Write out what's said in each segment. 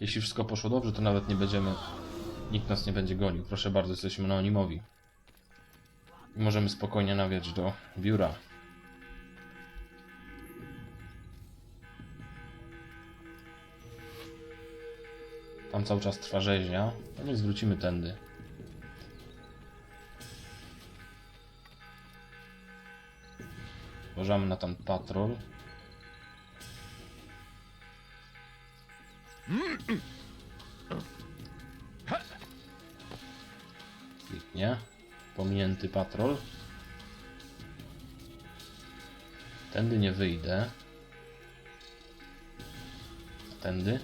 Jeśli wszystko poszło dobrze, to nawet nie będziemy... Nikt nas nie będzie gonił. Proszę bardzo, jesteśmy anonimowi. I możemy spokojnie nawiać do biura. Tam cały czas trwa rzeźnia, no więc wrócimy tędy. Uważamy na tam patrol. Pięknie. Pominięty patrol. Tędy nie wyjdę. Tędy.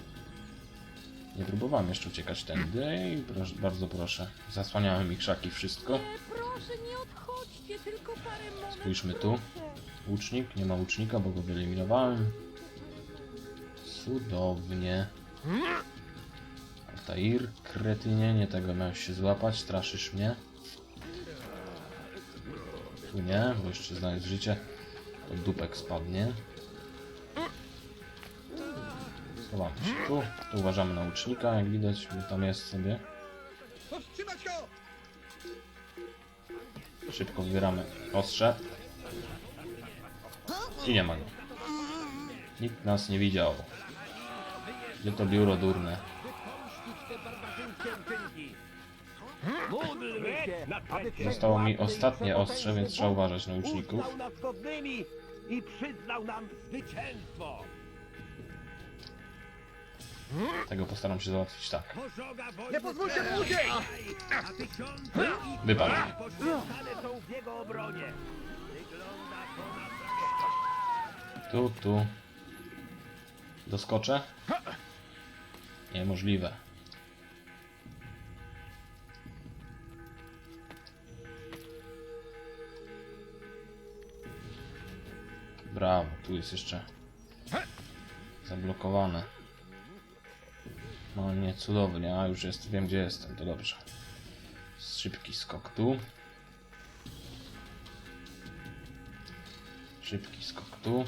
Nie próbowałem jeszcze uciekać tędy i proszę, bardzo proszę. Zasłaniałem mi krzaki wszystko. E, nie. Spójrzmy tu. Łucznik, nie ma łucznika, bo go wyeliminowałem. Cudownie. Altair, kretynie, nie tego miałeś się złapać, straszysz mnie. Tu nie, bo jeszcze znając życie, to dupek spadnie. Schowamy się tu, tu uważamy na łucznika, jak widać, bo tam jest sobie. Szybko wybieramy ostrze. I nie ma go. Nikt nas nie widział. Gdzie to biuro durne? Zostało mi ostatnie ostrze, więc trzeba uważać na łuczników. i przyznał nam zwycięstwo. Tego postaram się załatwić tak. Nie pozwólcie mu uciec! Wypadł. Poświęcane są w jego obronie. Wygląda to na Tu, tu. Doskoczę? Niemożliwe. Brawo, tu jest jeszcze zablokowane. No nie, cudownie, a już jest, wiem gdzie jestem, to dobrze. Szybki skok tu. Szybki skok tu.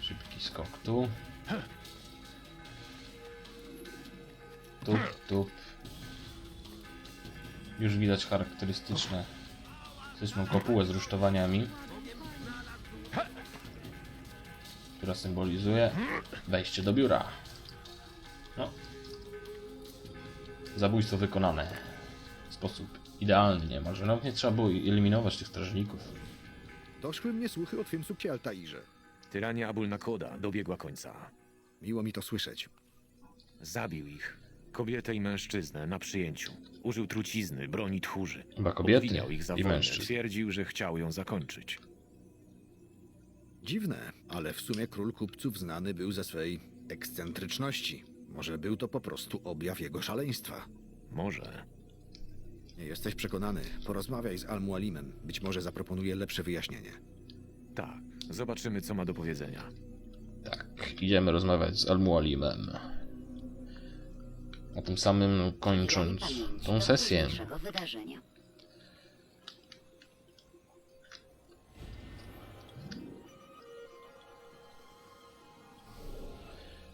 Szybki skok tu. Tup, tup. Już widać charakterystyczne charakterystyczną kopułę z rusztowaniami, która symbolizuje wejście do biura. No. Zabójstwo wykonane w sposób idealny niemalże. Nawet nie trzeba było eliminować tych strażników. Doszły mnie słuchy o twym sukcie Altairze. Tyrania Abul Nakoda dobiegła końca. Miło mi to słyszeć. Zabił ich. Kobietę i mężczyznę na przyjęciu. Użył trucizny, broni tchórzy. Chyba kobiety Obwiniał ich za i wojnę. mężczyzn. Twierdził, że chciał ją zakończyć. Dziwne, ale w sumie król kupców znany był ze swej ekscentryczności. Może był to po prostu objaw jego szaleństwa. Może. Nie jesteś przekonany. Porozmawiaj z Al-Mualimem. Być może zaproponuje lepsze wyjaśnienie. Tak. Zobaczymy, co ma do powiedzenia. Tak, idziemy rozmawiać z Al-Mualimem. A tym samym kończąc tą sesję.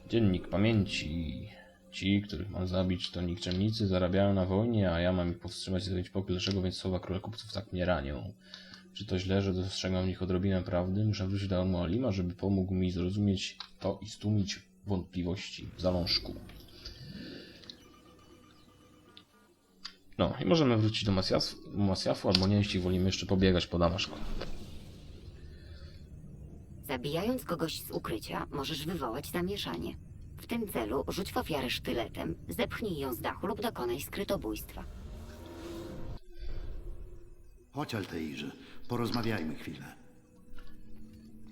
Dziennik pamięci. Ci, których mam zabić, to nikczemnicy, zarabiają na wojnie, a ja mam ich powstrzymać i zabić pokój. Dlaczego więc słowa króla kupców tak mnie ranią? Czy to źle, że dostrzegam w nich odrobinę prawdy? Muszę wrócić do Al-Mualima, żeby pomógł mi zrozumieć to i stłumić wątpliwości w zalążku. No i możemy wrócić do Masjafu, albo nie, jeśli wolimy jeszcze pobiegać po Damaszku. Zabijając kogoś z ukrycia, możesz wywołać zamieszanie. W tym celu rzuć w ofiarę sztyletem, zepchnij ją z dachu lub dokonaj skrytobójstwa. Chodź, Altairze, porozmawiajmy chwilę.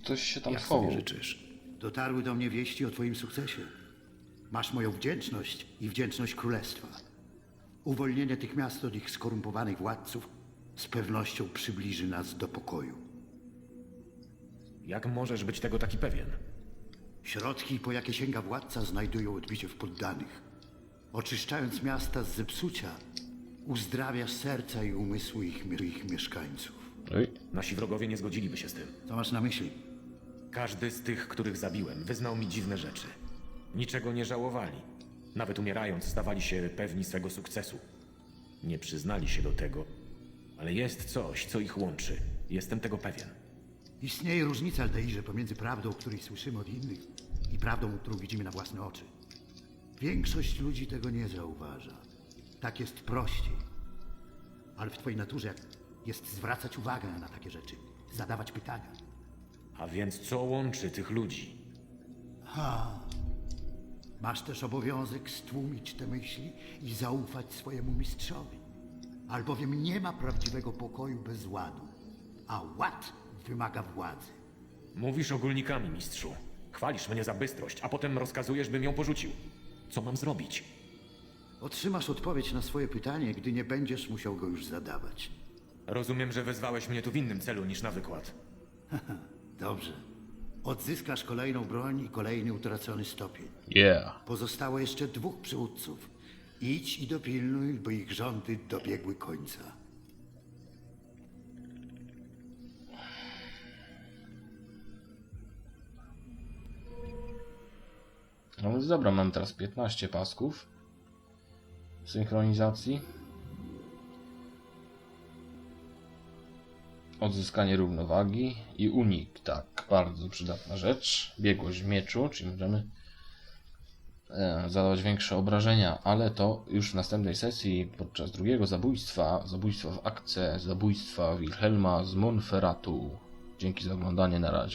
Ktoś się tam Jak sobie życzysz? Dotarły do mnie wieści o twoim sukcesie. Masz moją wdzięczność i wdzięczność królestwa. Uwolnienie tych miast od ich skorumpowanych władców z pewnością przybliży nas do pokoju. Jak możesz być tego taki pewien? Środki, po jakie sięga władca, znajdują odbicie w poddanych. Oczyszczając miasta z zepsucia, uzdrawiasz serca i umysły ich, ich mieszkańców. Oj, Nasi wrogowie nie zgodziliby się z tym. Co masz na myśli? Każdy z tych, których zabiłem, wyznał mi dziwne rzeczy. Niczego nie żałowali. Nawet umierając, stawali się pewni swego sukcesu. Nie przyznali się do tego, ale jest coś, co ich łączy. Jestem tego pewien. Istnieje różnica, Aldeirze, pomiędzy prawdą, o której słyszymy od innych i prawdą, którą widzimy na własne oczy. Większość ludzi tego nie zauważa. Tak jest prościej. Ale w twojej naturze jest zwracać uwagę na takie rzeczy, zadawać pytania. A więc co łączy tych ludzi? Masz też obowiązek stłumić te myśli i zaufać swojemu mistrzowi. Albowiem nie ma prawdziwego pokoju bez ładu, a ład wymaga władzy. Mówisz ogólnikami, mistrzu. Chwalisz mnie za bystrość, a potem rozkazujesz, bym ją porzucił. Co mam zrobić? Otrzymasz odpowiedź na swoje pytanie, gdy nie będziesz musiał go już zadawać. Rozumiem, że wezwałeś mnie tu w innym celu niż na wykład. Dobrze. Odzyskasz kolejną broń i kolejny utracony stopień. Yeah. Pozostało jeszcze dwóch przywódców. Idź i dopilnuj, by ich rządy dobiegły końca. No więc dobra, mam teraz 15 pasków synchronizacji. Odzyskanie równowagi i unik, tak, bardzo przydatna rzecz. Biegłość w mieczu, czyli możemy e, zadawać większe obrażenia, ale to już w następnej sesji podczas drugiego zabójstwa, zabójstwa w akce, zabójstwa Wilhelma z Monferratu. Dzięki za oglądanie, na razie.